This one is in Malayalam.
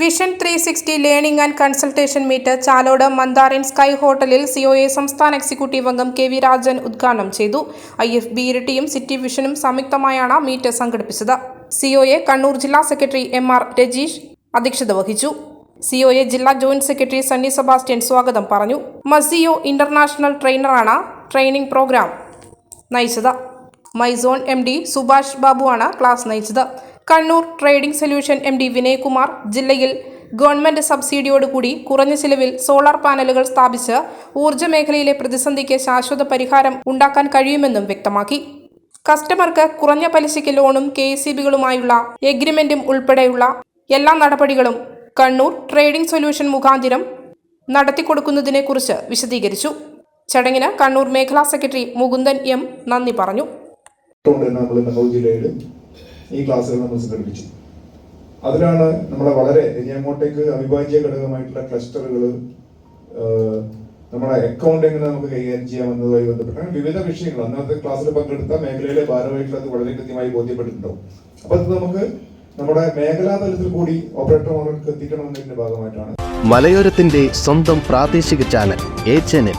Vision three sixty learning and consultation meet Chalode Mandarin sky ഹോട്ടലിൽ സിഒഎ സംസ്ഥാന എക്സിക്യൂട്ടീവ് അംഗം കെ വി രാജൻ ഉദ്ഘാടനം ചെയ്തു. ഐ എഫ് ബി ഇരട്ടിയും സിറ്റി വിഷനും സംയുക്തമായാണ് മീറ്റ് സംഘടിപ്പിച്ചത്. സിഒഎ കണ്ണൂർ ജില്ലാ സെക്രട്ടറി എം ആർ രജീഷ് അധ്യക്ഷത വഹിച്ചു. സിഒഎ ജില്ലാ ജോയിന്റ് സെക്രട്ടറി സണ്ണി സെബാസ്റ്റ്യൻ സ്വാഗതം പറഞ്ഞു. മസിയോ ഇന്റർനാഷണൽ ട്രെയിനറാണ് ട്രെയിനിംഗ് പ്രോഗ്രാം നയിച്ചത്. മൈസോൺ എം ഡി സുഭാഷ് ബാബുവാണ് ക്ലാസ് നയിച്ചത്. Kannur trading solution M D Vinaykumar ജില്ലയിൽ ഗവൺമെന്റ് സബ്സിഡിയോടുകൂടി കുറഞ്ഞ ചിലവിൽ സോളാർ പാനലുകൾ സ്ഥാപിച്ച് ഊർജ മേഖലയിലെ പ്രതിസന്ധിക്ക് ശാശ്വത പരിഹാരം ഉണ്ടാക്കാൻ കഴിയുമെന്നും വ്യക്തമാക്കി. കസ്റ്റമർക്ക് കുറഞ്ഞ പലിശയ്ക്ക് ലോണും കെ സി ബികളുമായുള്ള എഗ്രിമെന്റും ഉൾപ്പെടെയുള്ള എല്ലാ നടപടികളും കണ്ണൂർ ട്രേഡിംഗ് സൊല്യൂഷൻ മുഖാന്തിരം നടത്തിക്കൊടുക്കുന്നതിനെക്കുറിച്ച് വിശദീകരിച്ചു. ചടങ്ങിന് കണ്ണൂർ മേഖലാ സെക്രട്ടറി മുകുന്ദൻ എം നന്ദി പറഞ്ഞു. ഈ ക്ലാസ്സുകൾ നമ്മൾ സംഘടിപ്പിച്ചു. അതിലാണ് നമ്മളെ വളരെ ഇനി അങ്ങോട്ടേക്ക് അവിഭാജ്യ ഘടകമായിട്ടുള്ള ക്ലസ്റ്ററുകൾ നമ്മുടെ അക്കൗണ്ട് എങ്ങനെ നമുക്ക് കൈകാര്യം ചെയ്യാമെന്നതുമായി ബന്ധപ്പെട്ട് അങ്ങനെ വിവിധ വിഷയങ്ങൾ. അന്നത്തെ ക്ലാസ്സിൽ പങ്കെടുത്ത മേഖലയിലെ ഭാരമായിട്ടുള്ളത് വളരെ കൃത്യമായി ബോധ്യപ്പെട്ടിട്ടുണ്ടാവും. അപ്പൊ അത് നമുക്ക് നമ്മുടെ മേഖലാ തലത്തിൽ കൂടി ഓപ്പറേറ്റർമാർക്ക് എത്തിക്കണമെന്നതിന്റെ ഭാഗമായിട്ടാണ്. മലയോരത്തിന്റെ സ്വന്തം പ്രാദേശിക ചാനൽ എ ചാനൽ